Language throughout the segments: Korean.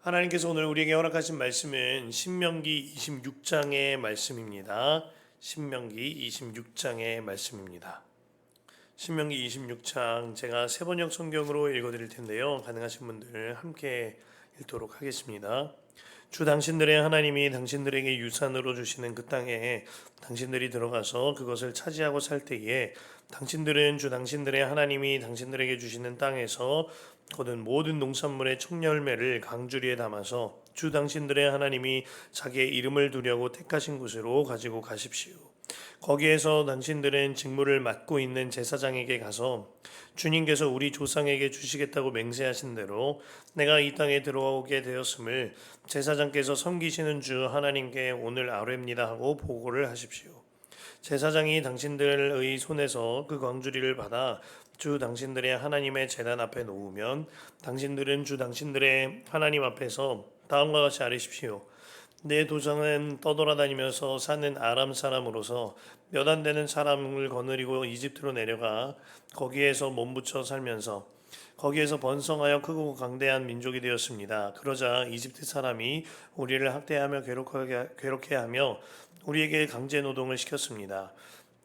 하나님께서 오늘 우리에게 허락하신 말씀은 신명기 26장의 말씀입니다. 신명기 26장의 말씀입니다. 신명기 26장 제가 세 번역 성경으로 읽어 드릴 텐데요. 가능하신 분들 함께 읽도록 하겠습니다. 주 당신들의 하나님이 당신들에게 유산으로 주시는 그 땅에 당신들이 들어가서 그것을 차지하고 살 때에 당신들은 주 당신들의 하나님이 당신들에게 주시는 땅에서 거둔 모든 농산물의 청열매를 강주리에 담아서 주 당신들의 하나님이 자기의 이름을 두려고 택하신 곳으로 가지고 가십시오. 거기에서 당신들은 직무를 맡고 있는 제사장에게 가서 주님께서 우리 조상에게 주시겠다고 맹세하신 대로 내가 이 땅에 들어오게 되었음을 제사장께서 섬기시는 주 하나님께 오늘 아뢰입니다 하고 보고를 하십시오. 제사장이 당신들의 손에서 그 광주리를 받아 주 당신들의 하나님의 재단 앞에 놓으면 당신들은 주 당신들의 하나님 앞에서 다음과 같이 아뢰십시오. 내 도장은 떠돌아다니면서 사는 아람 사람으로서 몇 안 되는 사람을 거느리고 이집트로 내려가 거기에서 몸붙여 살면서 거기에서 번성하여 크고 강대한 민족이 되었습니다. 그러자 이집트 사람이 우리를 학대하며 괴롭게 하며 우리에게 강제 노동을 시켰습니다.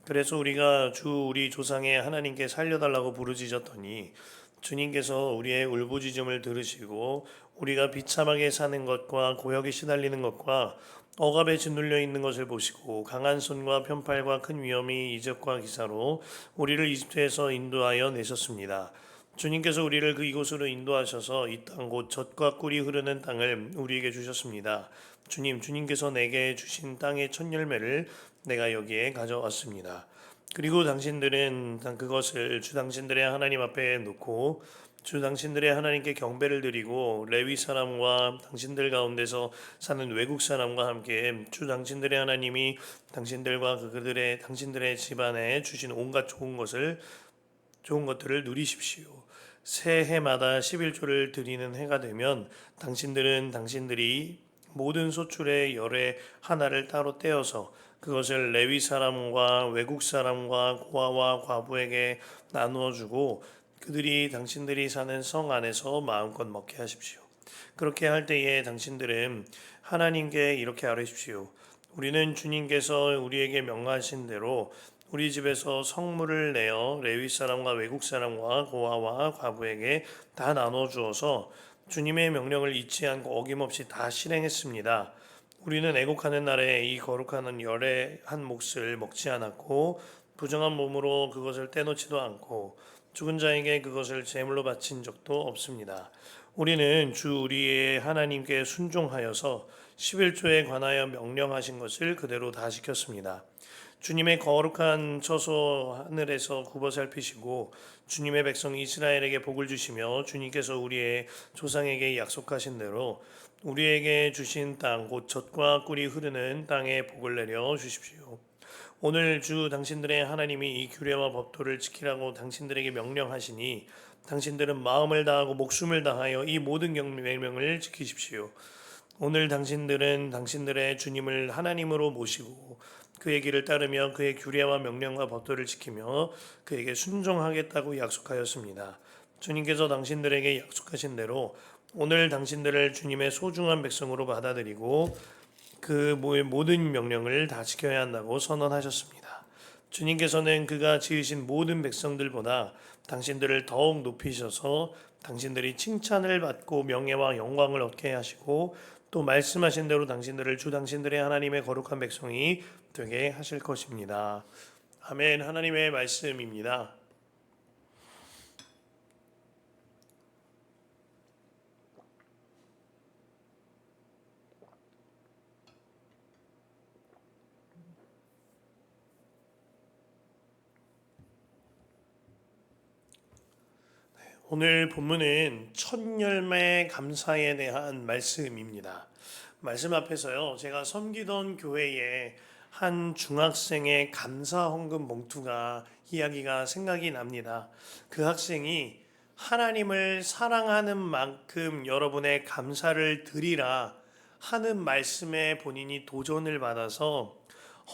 그래서 우리가 주 우리 조상의 하나님께 살려달라고 부르짖었더니 주님께서 우리의 울부짖음을 들으시고 우리가 비참하게 사는 것과 고역에 시달리는 것과 억압에 짓눌려 있는 것을 보시고 강한 손과 편팔과 큰 위험이 이적과 기사로 우리를 이집트에서 인도하여 내셨습니다. 주님께서 우리를 그 이곳으로 인도하셔서 이 땅 곧 젖과 꿀이 흐르는 땅을 우리에게 주셨습니다. 주님, 주님께서 내게 주신 땅의 첫 열매를 내가 여기에 가져왔습니다. 그리고 당신들은 그것을 주 당신들의 하나님 앞에 놓고 주 당신들의 하나님께 경배를 드리고 레위 사람과 당신들 가운데서 사는 외국 사람과 함께 주 당신들의 하나님이 당신들과 그들의 당신들의 집안에 주신 온갖 좋은 것을 좋은 것들을 누리십시오. 새해마다 11조를 드리는 해가 되면 당신들은 당신들이 모든 소출의 열의 하나를 따로 떼어서 그것을 레위 사람과 외국 사람과 고아와 과부에게 나누어 주고 그들이 당신들이 사는 성 안에서 마음껏 먹게 하십시오. 그렇게 할 때에 당신들은 하나님께 이렇게 아뢰십시오. 우리는 주님께서 우리에게 명하신 대로 우리 집에서 성물을 내어 레위 사람과 외국 사람과 고아와 과부에게 다 나눠 주어서 주님의 명령을 잊지 않고 어김없이 다 실행했습니다. 우리는 애곡하는 날에 이 거룩한 열의 한 몫을 먹지 않았고 부정한 몸으로 그것을 떼놓지도 않고 죽은 자에게 그것을 제물로 바친 적도 없습니다. 우리는 주 우리의 하나님께 순종하여서 11조에 관하여 명령하신 것을 그대로 다 지켰습니다. 주님의 거룩한 처소 하늘에서 굽어 살피시고 주님의 백성 이스라엘에게 복을 주시며 주님께서 우리의 조상에게 약속하신 대로 우리에게 주신 땅 곧 젖과 꿀이 흐르는 땅에 복을 내려 주십시오. 오늘 주 당신들의 하나님이 이 규례와 법도를 지키라고 당신들에게 명령하시니 당신들은 마음을 다하고 목숨을 다하여 이 모든 명령을 지키십시오. 오늘 당신들은 당신들의 주님을 하나님으로 모시고 그의 길을 따르며 그의 규례와 명령과 법도를 지키며 그에게 순종하겠다고 약속하였습니다. 주님께서 당신들에게 약속하신 대로 오늘 당신들을 주님의 소중한 백성으로 받아들이고 그 모든 명령을 다 지켜야 한다고 선언하셨습니다. 주님께서는 그가 지으신 모든 백성들보다 당신들을 더욱 높이셔서 당신들이 칭찬을 받고 명예와 영광을 얻게 하시고 또 말씀하신 대로 당신들을 주 당신들의 하나님의 거룩한 백성이 되게 하실 것입니다. 아멘. 하나님의 말씀입니다. 오늘 본문은 첫 열매 감사에 대한 말씀입니다. 말씀 앞에서요, 제가 섬기던 교회에 한 중학생의 감사 헌금 봉투가 이야기가 생각이 납니다. 그 학생이 하나님을 사랑하는 만큼 여러분의 감사를 드리라 하는 말씀에 본인이 도전을 받아서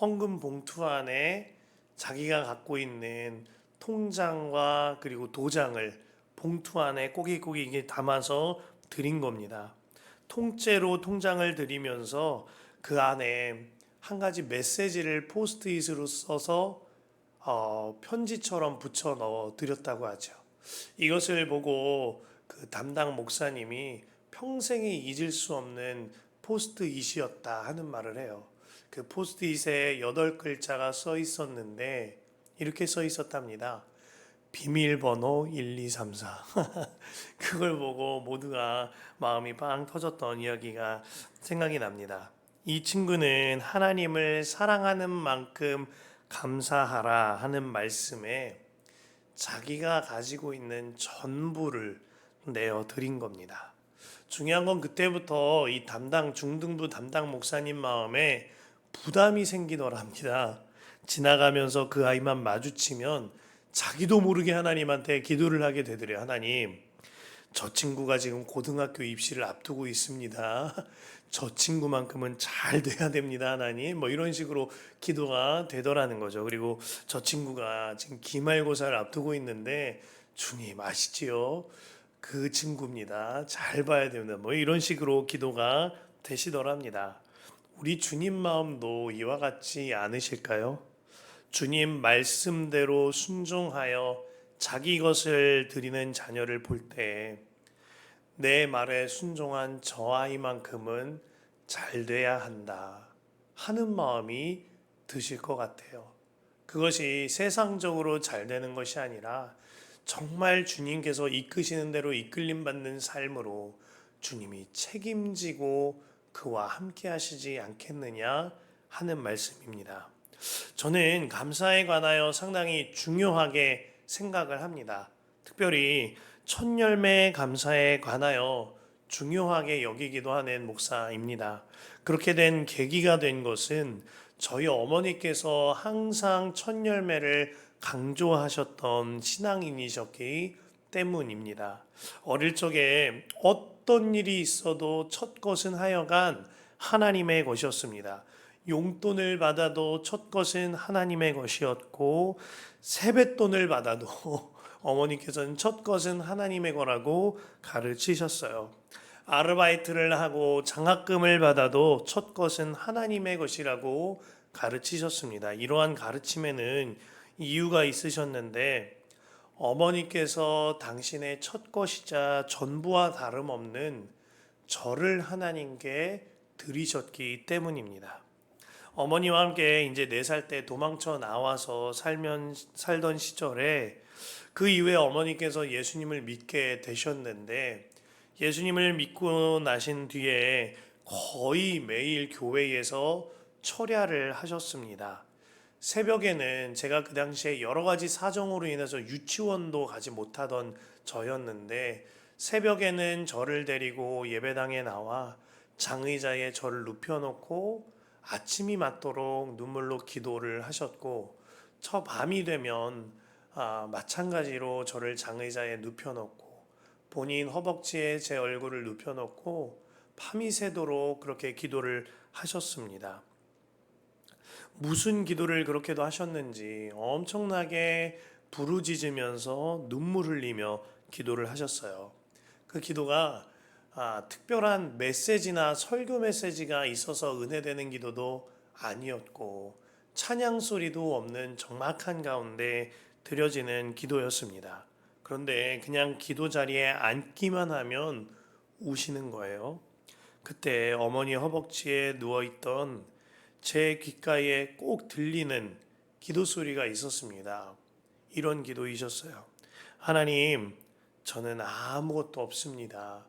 헌금 봉투 안에 자기가 갖고 있는 통장과 그리고 도장을 봉투 안에 꼬깃꼬깃 담아서 드린 겁니다. 통째로 통장을 드리면서 그 안에 한 가지 메시지를 포스트잇으로 써서 어, 편지처럼 붙여 넣어 드렸다고 하죠. 이것을 보고 그 담당 목사님이 평생에 잊을 수 없는 포스트잇이었다 하는 말을 해요. 그 포스트잇에 여덟 글자가 써 있었는데 이렇게 써 있었답니다. 비밀번호 1234. 그걸 보고 모두가 마음이 빵 터졌던 이야기가 생각이 납니다. 이 친구는 하나님을 사랑하는 만큼 감사하라 하는 말씀에 자기가 가지고 있는 전부를 내어 드린 겁니다. 중요한 건 그때부터 이 담당 중등부 담당 목사님 마음에 부담이 생기더랍니다. 지나가면서 그 아이만 마주치면 자기도 모르게 하나님한테 기도를 하게 되더래요. 하나님, 저 친구가 지금 고등학교 입시를 앞두고 있습니다. 저 친구만큼은 잘 돼야 됩니다, 하나님. 뭐 이런 식으로 기도가 되더라는 거죠. 그리고 저 친구가 지금 기말고사를 앞두고 있는데 주님 아시지요? 그 친구입니다. 잘 봐야 됩니다. 뭐 이런 식으로 기도가 되시더랍니다. 우리 주님 마음도 이와 같지 않으실까요? 주님 말씀대로 순종하여 자기 것을 드리는 자녀를 볼 때 내 말에 순종한 저 아이만큼은 잘 돼야 한다 하는 마음이 드실 것 같아요. 그것이 세상적으로 잘 되는 것이 아니라 정말 주님께서 이끄시는 대로 이끌림 받는 삶으로 주님이 책임지고 그와 함께 하시지 않겠느냐 하는 말씀입니다. 저는 감사에 관하여 상당히 중요하게 생각을 합니다. 특별히 첫 열매 감사에 관하여 중요하게 여기기도 하는 목사입니다. 그렇게 된 계기가 된 것은 저희 어머니께서 항상 첫 열매를 강조하셨던 신앙인이셨기 때문입니다. 어릴 적에 어떤 일이 있어도 첫 것은 하여간 하나님의 것이었습니다. 용돈을 받아도 첫 것은 하나님의 것이었고 세뱃돈을 받아도 어머니께서는 첫 것은 하나님의 거라고 가르치셨어요. 아르바이트를 하고 장학금을 받아도 첫 것은 하나님의 것이라고 가르치셨습니다. 이러한 가르침에는 이유가 있으셨는데 어머니께서 당신의 첫 것이자 전부와 다름없는 저를 하나님께 드리셨기 때문입니다. 어머니와 함께 이제 네 살 때 도망쳐 나와서 살면 살던 시절에 그 이후에 어머니께서 예수님을 믿게 되셨는데 예수님을 믿고 나신 뒤에 거의 매일 교회에서 철야를 하셨습니다. 새벽에는 제가 그 당시에 여러 가지 사정으로 인해서 유치원도 가지 못하던 저였는데 새벽에는 저를 데리고 예배당에 나와 장의자에 저를 눕혀놓고 아침이 맞도록 눈물로 기도를 하셨고 저 밤이 되면 아, 마찬가지로 저를 장의자에 눕혀놓고 본인 허벅지에 제 얼굴을 눕혀놓고 밤이 새도록 그렇게 기도를 하셨습니다. 무슨 기도를 그렇게도 하셨는지 엄청나게 부르짖으면서 눈물 흘리며 기도를 하셨어요. 그 기도가 아, 특별한 메시지나 설교 메시지가 있어서 은혜되는 기도도 아니었고 찬양 소리도 없는 적막한 가운데 드려지는 기도였습니다. 그런데 그냥 기도 자리에 앉기만 하면 우시는 거예요. 그때 어머니 허벅지에 누워 있던 제 귓가에 꼭 들리는 기도 소리가 있었습니다. 이런 기도이셨어요. 하나님, 저는 아무것도 없습니다.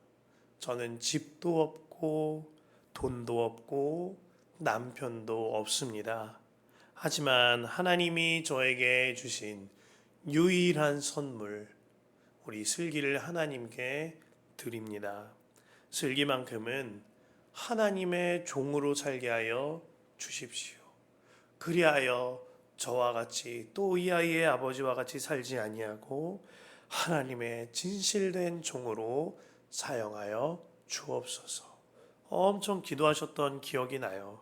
저는 집도 없고 돈도 없고 남편도 없습니다. 하지만 하나님이 저에게 주신 유일한 선물, 우리 슬기를 하나님께 드립니다. 슬기만큼은 하나님의 종으로 살게 하여 주십시오. 그리하여 저와 같이 또 이 아이의 아버지와 같이 살지 아니하고 하나님의 진실된 종으로 사용하여 주옵소서. 엄청 기도하셨던 기억이 나요.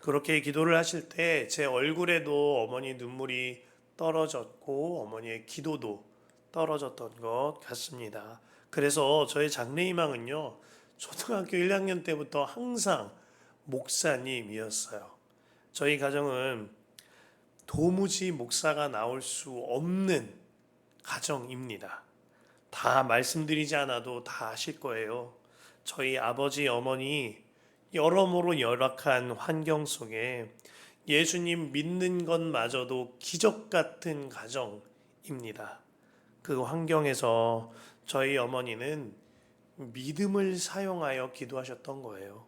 그렇게 기도를 하실 때 제 얼굴에도 어머니 눈물이 떨어졌고 어머니의 기도도 떨어졌던 것 같습니다. 그래서 저의 장래희망은요. 초등학교 1학년 때부터 항상 목사님이었어요. 저희 가정은 도무지 목사가 나올 수 없는 가정입니다. 다 말씀드리지 않아도 다 아실 거예요. 저희 아버지, 어머니 여러모로 열악한 환경 속에 예수님 믿는 것마저도 기적 같은 가정입니다. 그 환경에서 저희 어머니는 믿음을 사용하여 기도하셨던 거예요.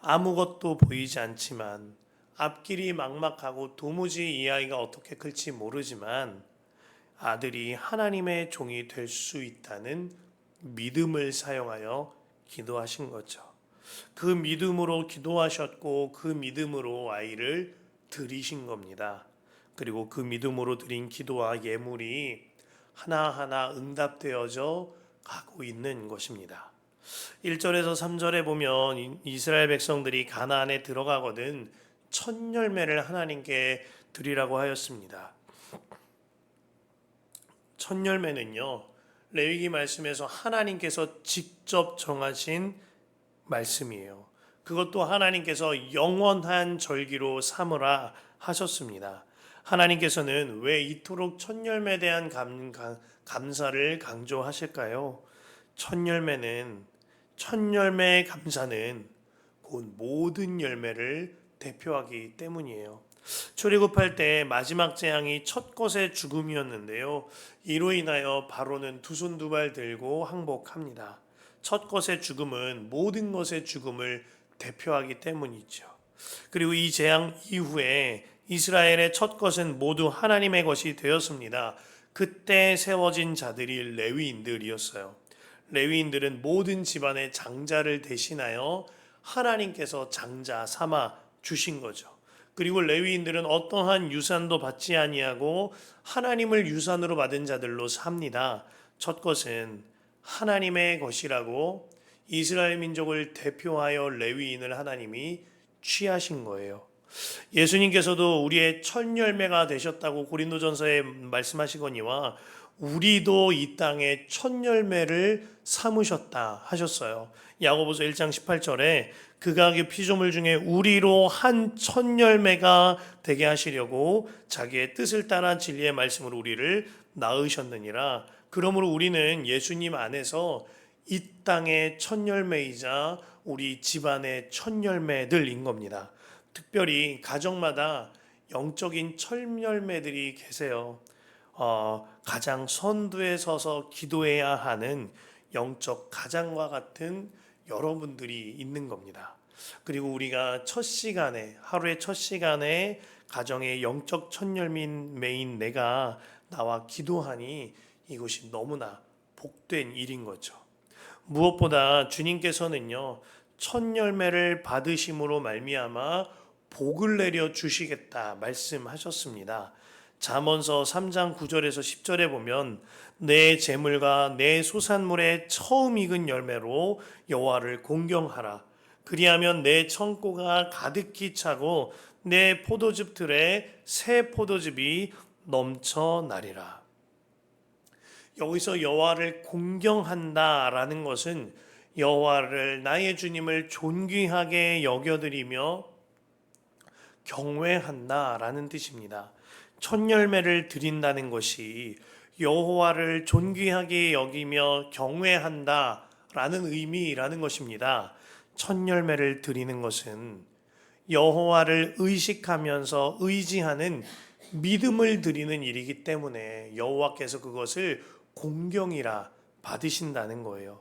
아무것도 보이지 않지만 앞길이 막막하고 도무지 이 아이가 어떻게 클지 모르지만 아들이 하나님의 종이 될 수 있다는 믿음을 사용하여 기도하신 거죠. 그 믿음으로 기도하셨고 그 믿음으로 아이를 드리신 겁니다. 그리고 그 믿음으로 드린 기도와 예물이 하나하나 응답되어져 가고 있는 것입니다. 1절에서 3절에 보면 이스라엘 백성들이 가나안에 들어가거든 첫 열매를 하나님께 드리라고 하였습니다. 첫 열매는요. 레위기 말씀에서 하나님께서 직접 정하신 말씀이에요. 그것도 하나님께서 영원한 절기로 삼으라 하셨습니다. 하나님께서는 왜 이토록 첫 열매에 대한 감, 감 사를 강조하실까요? 첫 열매는 첫 열매의 감사는 곧 모든 열매를 대표하기 때문이에요. 출애굽할 때 마지막 재앙이 첫 것의 죽음이었는데요. 이로 인하여 바로는 두 손 두 발 들고 항복합니다. 첫 것의 죽음은 모든 것의 죽음을 대표하기 때문이죠. 그리고 이 재앙 이후에 이스라엘의 첫 것은 모두 하나님의 것이 되었습니다. 그때 세워진 자들이 레위인들이었어요. 레위인들은 모든 집안의 장자를 대신하여 하나님께서 장자 삼아 주신 거죠. 그리고 레위인들은 어떠한 유산도 받지 아니하고 하나님을 유산으로 받은 자들로 삽니다. 첫 것은 하나님의 것이라고 이스라엘 민족을 대표하여 레위인을 하나님이 취하신 거예요. 예수님께서도 우리의 첫 열매가 되셨다고 고린도전서에 말씀하시거니와 우리도 이 땅에 첫 열매를 삼으셨다 하셨어요. 야고보서 1장 18절에 그가 그 피조물 중에 우리로 한 첫 열매가 되게 하시려고 자기의 뜻을 따라 진리의 말씀으로 우리를 낳으셨느니라. 그러므로 우리는 예수님 안에서 이 땅의 첫 열매이자 우리 집안의 첫 열매들인 겁니다. 특별히 가정마다 영적인 첫 열매들이 계세요. 어, 가장 선두에 서서 기도해야 하는 영적 가장과 같은 여러분들이 있는 겁니다. 그리고 우리가 첫 시간에 하루의 첫 시간에 가정의 영적 첫 열매인 내가 나와 기도하니 이것이 너무나 복된 일인 거죠. 무엇보다 주님께서는요 첫 열매를 받으심으로 말미암아 복을 내려 주시겠다 말씀하셨습니다. 잠언서 3장 9절에서 10절에 보면 내 재물과 내 소산물의 처음 익은 열매로 여호와를 공경하라. 그리하면 내 창고가 가득히 차고 내 포도즙 틀에 새 포도즙이 넘쳐나리라. 여기서 여호와를 공경한다라는 것은 여호와를 나의 주님을 존귀하게 여겨드리며 경외한다라는 뜻입니다. 첫 열매를 드린다는 것이 여호와를 존귀하게 여기며 경외한다라는 의미라는 것입니다. 첫 열매를 드리는 것은 여호와를 의식하면서 의지하는 믿음을 드리는 일이기 때문에 여호와께서 그것을 공경이라 받으신다는 거예요.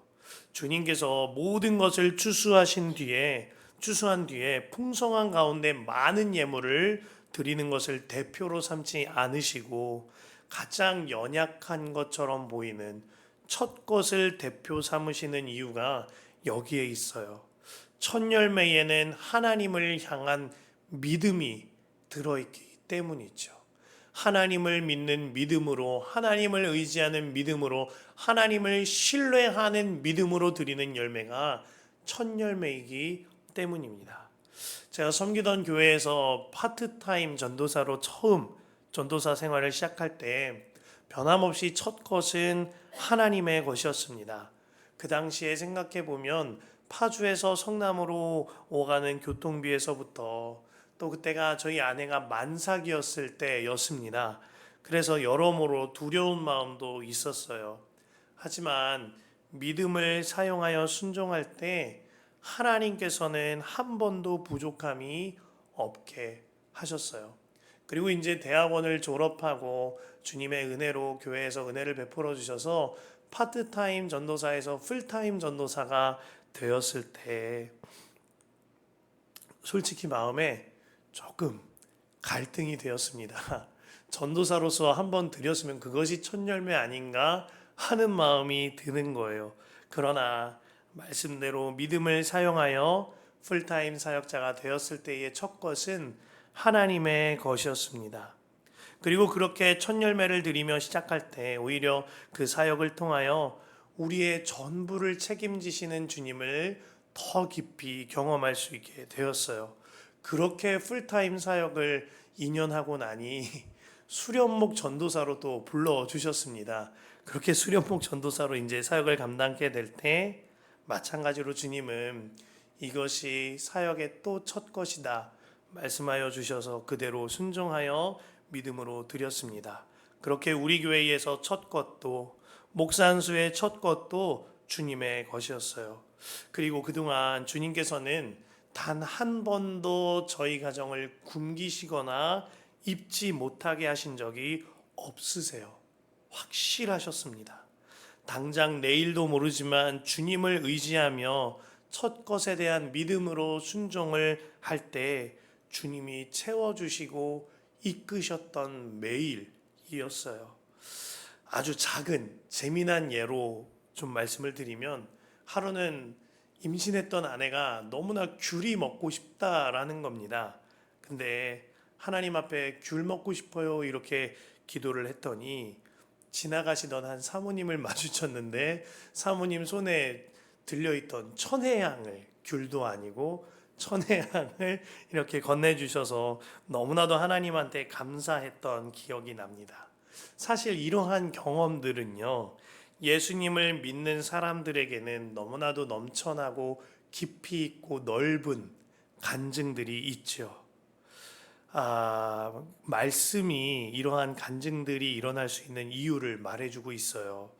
주님께서 모든 것을 추수하신 뒤에 추수한 뒤에 풍성한 가운데 많은 예물을 드리는 것을 대표로 삼지 않으시고 가장 연약한 것처럼 보이는 첫 것을 대표 삼으시는 이유가 여기에 있어요. 첫 열매에는 하나님을 향한 믿음이 들어있기 때문이죠. 하나님을 믿는 믿음으로, 하나님을 의지하는 믿음으로, 하나님을 신뢰하는 믿음으로 드리는 열매가 첫 열매이기 때문입니다. 제가 섬기던 교회에서 파트타임 전도사로 처음 전도사 생활을 시작할 때 변함없이 첫 것은 하나님의 것이었습니다. 그 당시에 생각해 보면 파주에서 성남으로 오가는 교통비에서부터 또 그때가 저희 아내가 만삭이었을 때였습니다. 그래서 여러모로 두려운 마음도 있었어요. 하지만 믿음을 사용하여 순종할 때 하나님께서는 한 번도 부족함이 없게 하셨어요. 그리고 이제 대학원을 졸업하고 주님의 은혜로 교회에서 은혜를 베풀어 주셔서 파트타임 전도사에서 풀타임 전도사가 되었을 때 솔직히 마음에 조금 갈등이 되었습니다. 전도사로서 한번 드렸으면 그것이 첫 열매 아닌가 하는 마음이 드는 거예요. 그러나 말씀대로 믿음을 사용하여 풀타임 사역자가 되었을 때의 첫 것은 하나님의 것이었습니다. 그리고 그렇게 첫 열매를 드리며 시작할 때 오히려 그 사역을 통하여 우리의 전부를 책임지시는 주님을 더 깊이 경험할 수 있게 되었어요. 그렇게 풀타임 사역을 2년 하고 나니 수련목 전도사로 또 불러 주셨습니다. 그렇게 수련목 전도사로 이제 사역을 감당하게 될 때 마찬가지로 주님은 이것이 사역의 또 첫 것이다 말씀하여 주셔서 그대로 순종하여 믿음으로 드렸습니다. 그렇게 우리 교회에서 첫 것도 목산수의 첫 것도 주님의 것이었어요. 그리고 그동안 주님께서는 단 한 번도 저희 가정을 굶기시거나 입지 못하게 하신 적이 없으세요. 확실하셨습니다. 당장 내일도 모르지만 주님을 의지하며 첫 것에 대한 믿음으로 순종을 할 때 주님이 채워주시고 이끄셨던 매일이었어요. 아주 작은 재미난 예로 좀 말씀을 드리면 하루는 임신했던 아내가 너무나 귤이 먹고 싶다라는 겁니다. 근데 하나님 앞에 귤 먹고 싶어요 이렇게 기도를 했더니 지나가시던 한 사모님을 마주쳤는데 사모님 손에 들려있던 천혜향을 귤도 아니고 천혜향을 이렇게 건네주셔서 너무나도 하나님한테 감사했던 기억이 납니다. 사실 이러한 경험들은요, 예수님을 믿는 사람들에게는 너무나도 넘쳐나고 깊이 있고 넓은 간증들이 있죠. 아, 말씀이 이러한 간증들이 일어날 수 있는 이유를 말해주고 있어요.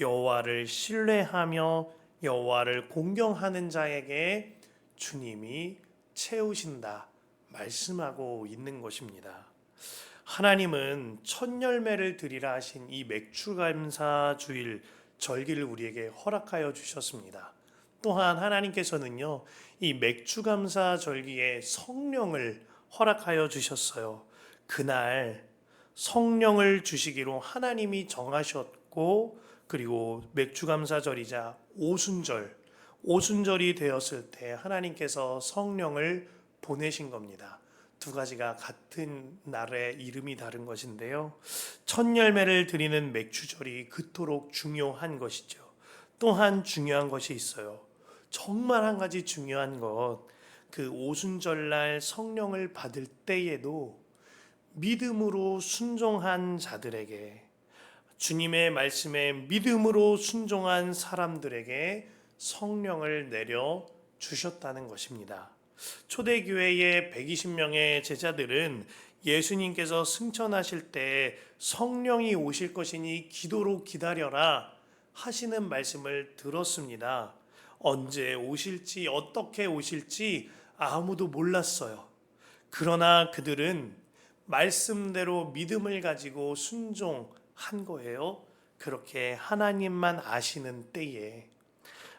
여호와를 신뢰하며 여호와를 공경하는 자에게 주님이 채우신다 말씀하고 있는 것입니다. 하나님은 첫 열매를 드리라 하신 이 맥주 감사 주일 절기를 우리에게 허락하여 주셨습니다. 또한 하나님께서는요, 이 맥주 감사 절기에 성령을 허락하여 주셨어요. 그날 성령을 주시기로 하나님이 정하셨고, 그리고 맥주 감사절이자 오순절, 오순절이 되었을 때 하나님께서 성령을 보내신 겁니다. 두 가지가 같은 날의 이름이 다른 것인데요. 첫 열매를 드리는 맥주절이 그토록 중요한 것이죠. 또한 중요한 것이 있어요. 정말 한 가지 중요한 것, 그 오순절날 성령을 받을 때에도 믿음으로 순종한 자들에게 주님의 말씀에 믿음으로 순종한 사람들에게 성령을 내려 주셨다는 것입니다. 초대교회의 120명의 제자들은 예수님께서 승천하실 때 성령이 오실 것이니 기도로 기다려라 하시는 말씀을 들었습니다. 언제 오실지 어떻게 오실지 아무도 몰랐어요. 그러나 그들은 말씀대로 믿음을 가지고 순종한 거예요. 그렇게 하나님만 아시는 때에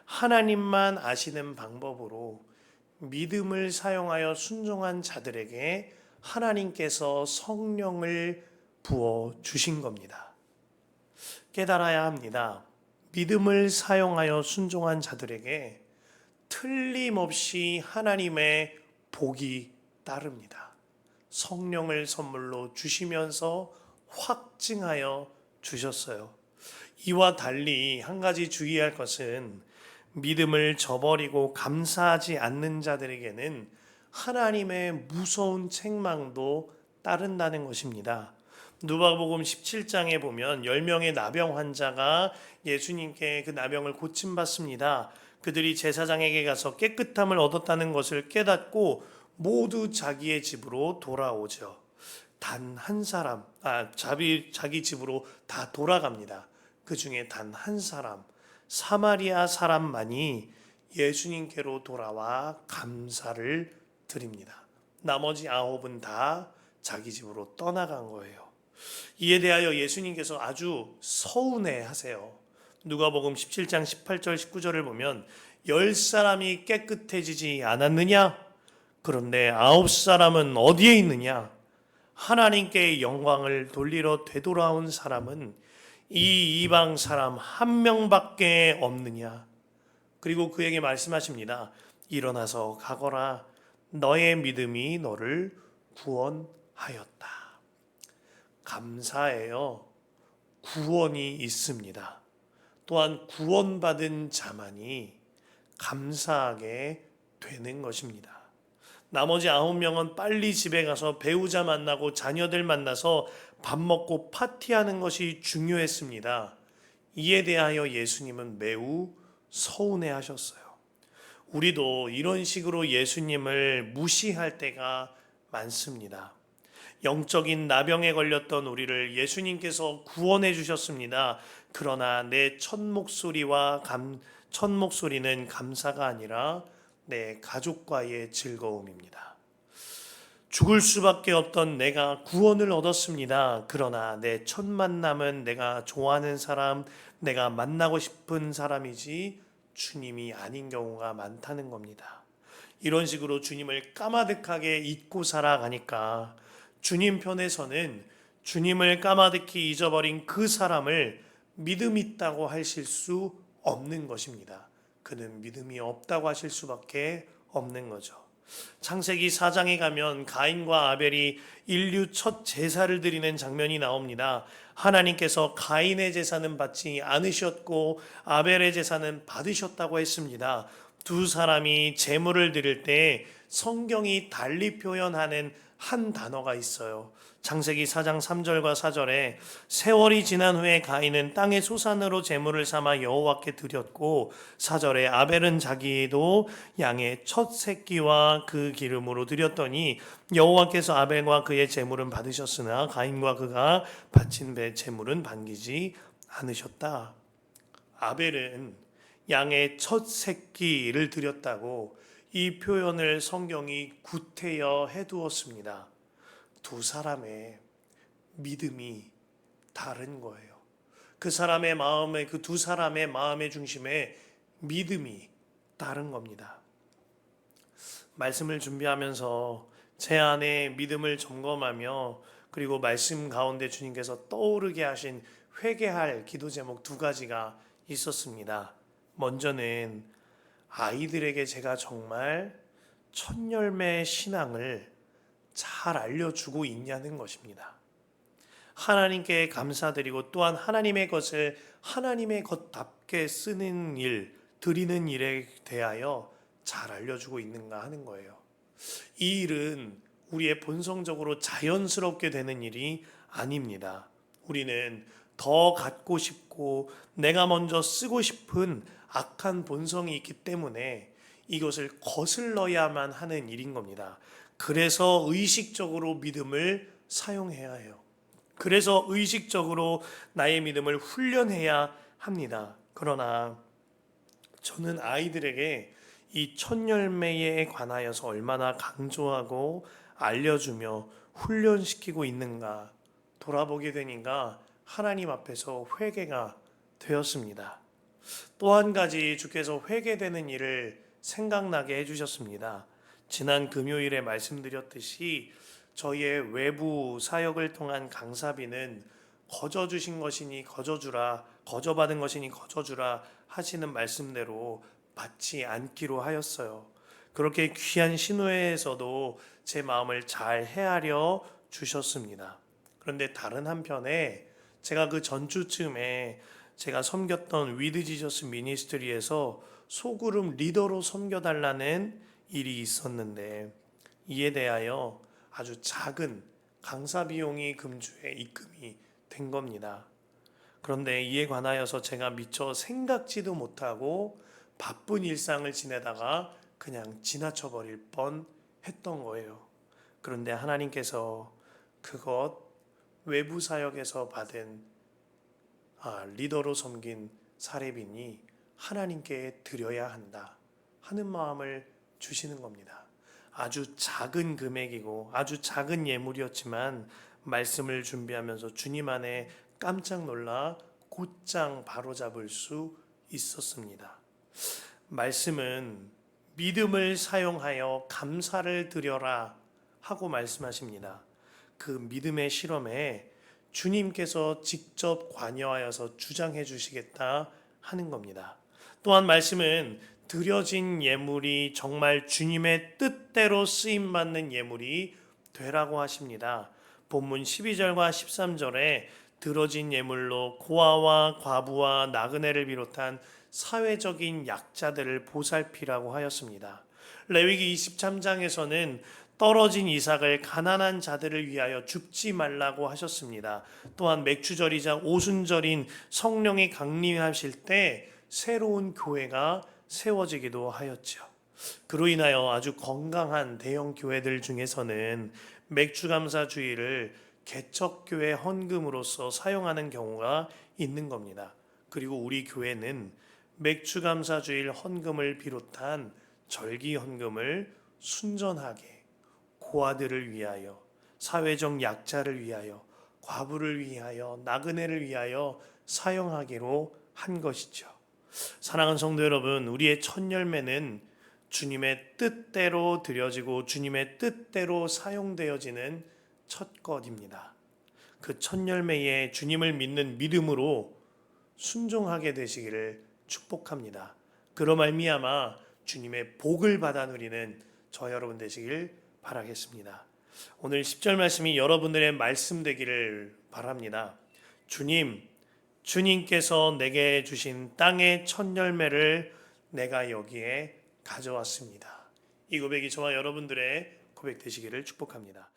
하나님만 아시는 방법으로 믿음을 사용하여 순종한 자들에게 하나님께서 성령을 부어 주신 겁니다. 깨달아야 합니다. 믿음을 사용하여 순종한 자들에게 틀림없이 하나님의 복이 따릅니다. 성령을 선물로 주시면서 확증하여 주셨어요. 이와 달리 한 가지 주의할 것은 믿음을 저버리고 감사하지 않는 자들에게는 하나님의 무서운 책망도 따른다는 것입니다. 누가복음 17장에 보면 10명의 나병 환자가 예수님께 그 나병을 고침받습니다. 그들이 제사장에게 가서 깨끗함을 얻었다는 것을 깨닫고 모두 자기의 집으로 돌아오죠. 단 한 사람, 아, 자기, 자기 집으로 다 돌아갑니다. 그 중에 단 한 사람, 사마리아 사람만이 예수님께로 돌아와 감사를 드립니다. 나머지 아홉은 다 자기 집으로 떠나간 거예요. 이에 대하여 예수님께서 아주 서운해 하세요. 누가복음 17장 18절 19절을 보면 열 사람이 깨끗해지지 않았느냐? 그런데 아홉 사람은 어디에 있느냐? 하나님께 영광을 돌리러 되돌아온 사람은 이 이방 사람 한 명밖에 없느냐? 그리고 그에게 말씀하십니다. 일어나서 가거라. 너의 믿음이 너를 구원하였다. 감사해요. 구원이 있습니다. 또한 구원받은 자만이 감사하게 되는 것입니다. 나머지 아홉 명은 빨리 집에 가서 배우자 만나고 자녀들 만나서 밥 먹고 파티하는 것이 중요했습니다. 이에 대하여 예수님은 매우 서운해 하셨어요. 우리도 이런 식으로 예수님을 무시할 때가 많습니다. 영적인 나병에 걸렸던 우리를 예수님께서 구원해 주셨습니다. 그러나 내 첫 목소리와 감, 첫 목소리는 감사가 아니라 내 가족과의 즐거움입니다. 죽을 수밖에 없던 내가 구원을 얻었습니다. 그러나 내 첫 만남은 내가 좋아하는 사람, 내가 만나고 싶은 사람이지 주님이 아닌 경우가 많다는 겁니다. 이런 식으로 주님을 까마득하게 잊고 살아가니까 주님 편에서는 주님을 까마득히 잊어버린 그 사람을 믿음 있다고 하실 수 없는 것입니다. 그는 믿음이 없다고 하실 수밖에 없는 거죠. 창세기 4장에 가면 가인과 아벨이 인류 첫 제사를 드리는 장면이 나옵니다. 하나님께서 가인의 제사는 받지 않으셨고 아벨의 제사는 받으셨다고 했습니다. 두 사람이 제물을 드릴 때 성경이 달리 표현하는 한 단어가 있어요. 창세기 4장 3절과 4절에 세월이 지난 후에 가인은 땅의 소산으로 제물을 삼아 여호와께 드렸고 4절에 아벨은 자기도 양의 첫 새끼와 그 기름으로 드렸더니 여호와께서 아벨과 그의 제물은 받으셨으나 가인과 그가 바친 배 제물은 반기지 않으셨다. 아벨은 양의 첫 새끼를 드렸다고 이 표현을 성경이 구태여 해두었습니다. 두 사람의 믿음이 다른 거예요. 그 사람의 마음에 그 두 사람의 마음의 중심에 믿음이 다른 겁니다. 말씀을 준비하면서 제 안에 믿음을 점검하며 그리고 말씀 가운데 주님께서 떠오르게 하신 회개할 기도 제목 두 가지가 있었습니다. 먼저는 아이들에게 제가 정말 첫열매 신앙을 잘 알려주고 있냐는 것입니다. 하나님께 감사드리고 또한 하나님의 것을 하나님의 것답게 쓰는 일, 드리는 일에 대하여 잘 알려주고 있는가 하는 거예요. 이 일은 우리의 본성적으로 자연스럽게 되는 일이 아닙니다. 우리는 더 갖고 싶고 내가 먼저 쓰고 싶은 악한 본성이 있기 때문에 이것을 거슬러야만 하는 일인 겁니다. 그래서 의식적으로 믿음을 사용해야 해요. 그래서 의식적으로 나의 믿음을 훈련해야 합니다. 그러나 저는 아이들에게 이 첫열매에 관하여서 얼마나 강조하고 알려주며 훈련시키고 있는가 돌아보게 되니까 하나님 앞에서 회개가 되었습니다. 또 한 가지 주께서 회개되는 일을 생각나게 해주셨습니다. 지난 금요일에 말씀드렸듯이 저희의 외부 사역을 통한 강사비는 거저 주신 것이니 거저 주라 거저 받은 것이니 거저 주라 하시는 말씀대로 받지 않기로 하였어요. 그렇게 귀한 신호회에서도 제 마음을 잘 헤아려 주셨습니다. 그런데 다른 한편에 제가 그 전주쯤에 제가 섬겼던 위드 지저스 미니스트리에서 소그룹 리더로 섬겨달라는 일이 있었는데 이에 대하여 아주 작은 강사 비용이 금주에 입금이 된 겁니다. 그런데 이에 관하여서 제가 미처 생각지도 못하고 바쁜 일상을 지내다가 그냥 지나쳐 버릴 뻔 했던 거예요. 그런데 하나님께서 그것 외부 사역에서 받은 아, 리더로 섬긴 사례빈이 하나님께 드려야 한다 하는 마음을 주시는 겁니다. 아주 작은 금액이고 아주 작은 예물이었지만 말씀을 준비하면서 주님 안에 깜짝 놀라 곧장 바로잡을 수 있었습니다. 말씀은 믿음을 사용하여 감사를 드려라 하고 말씀하십니다. 그 믿음의 실험에 주님께서 직접 관여하여서 주장해 주시겠다 하는 겁니다. 또한 말씀은 드려진 예물이 정말 주님의 뜻대로 쓰임 받는 예물이 되라고 하십니다. 본문 12절과 13절에 들어진 예물로 고아와 과부와 나그네를 비롯한 사회적인 약자들을 보살피라고 하였습니다. 레위기 23장에서는 떨어진 이삭을 가난한 자들을 위하여 죽지 말라고 하셨습니다. 또한 맥주절이자 오순절인 성령이 강림하실 때 새로운 교회가 세워지기도 하였죠. 그로 인하여 아주 건강한 대형 교회들 중에서는 맥주감사 주일을 개척교회 헌금으로서 사용하는 경우가 있는 겁니다. 그리고 우리 교회는 맥주감사 주일 헌금을 비롯한 절기 헌금을 순전하게 고아들을 위하여 사회적 약자를 위하여 과부를 위하여 나그네를 위하여 사용하기로 한 것이죠. 사랑하는 성도 여러분, 우리의 첫 열매는 주님의 뜻대로 드려지고 주님의 뜻대로 사용되어지는 첫 것입니다. 그 첫 열매에 주님을 믿는 믿음으로 순종하게 되시기를 축복합니다. 그로 말미암아 주님의 복을 받아 누리는 저 여러분 되시길 바라겠습니다. 오늘 10절 말씀이 여러분들의 말씀 되기를 바랍니다. 주님, 주님께서 내게 주신 땅의 첫 열매를 내가 여기에 가져왔습니다. 이 고백이 저와 여러분들의 고백 되시기를 축복합니다.